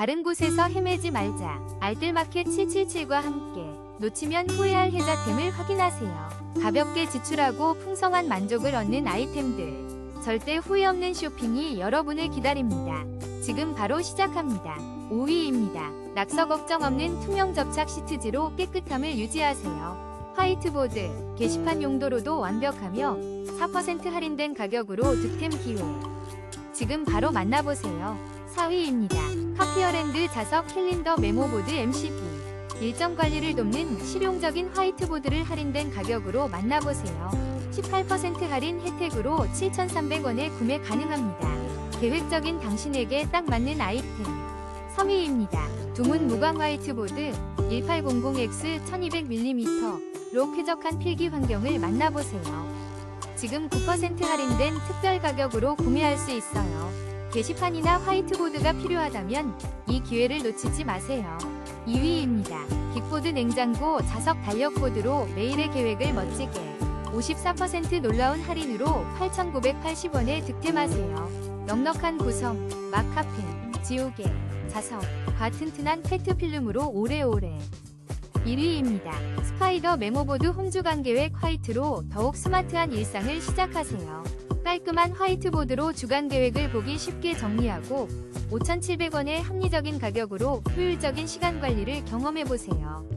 다른 곳에서 헤매지 말자. 알뜰마켓 777과 함께 놓치면 후회할 혜자템을 확인하세요. 가볍게 지출하고 풍성한 만족을 얻는 아이템들. 절대 후회 없는 쇼핑이 여러분을 기다립니다. 지금 바로 시작합니다. 5위입니다. 낙서 걱정 없는 투명 접착 시트지로 깨끗함을 유지하세요. 화이트보드, 게시판 용도로도 완벽하며 4% 할인된 가격으로 득템 기회. 지금 바로 만나보세요. 4위입니다. 카피어랜드 자석 캘린더 메모보드 MCB. 일정 관리를 돕는 실용적인 화이트보드를 할인된 가격으로 만나보세요. 18% 할인 혜택으로 7,300원에 구매 가능합니다. 계획적인 당신에게 딱 맞는 아이템. 3위입니다. 두문 무광 화이트보드 1800X 1200mm 로 쾌적한 필기 환경을 만나보세요. 지금 9% 할인된 특별 가격으로 구매할 수 있어요. 게시판이나 화이트보드가 필요하다면 이 기회를 놓치지 마세요. 2위입니다. 빅보드 냉장고 자석 달력보드로 매일의 계획을 멋지게 54% 놀라운 할인으로 8,980원에 득템하세요. 넉넉한 구성, 마카펜, 지우개, 자석, 과 튼튼한 페트 필름으로 오래오래. 1위입니다. 스파이더 메모보드 홈주간 계획 화이트로 더욱 스마트한 일상을 시작하세요. 깔끔한 화이트보드로 주간 계획을 보기 쉽게 정리하고 5,700원의 합리적인 가격으로 효율적인 시간 관리를 경험해보세요.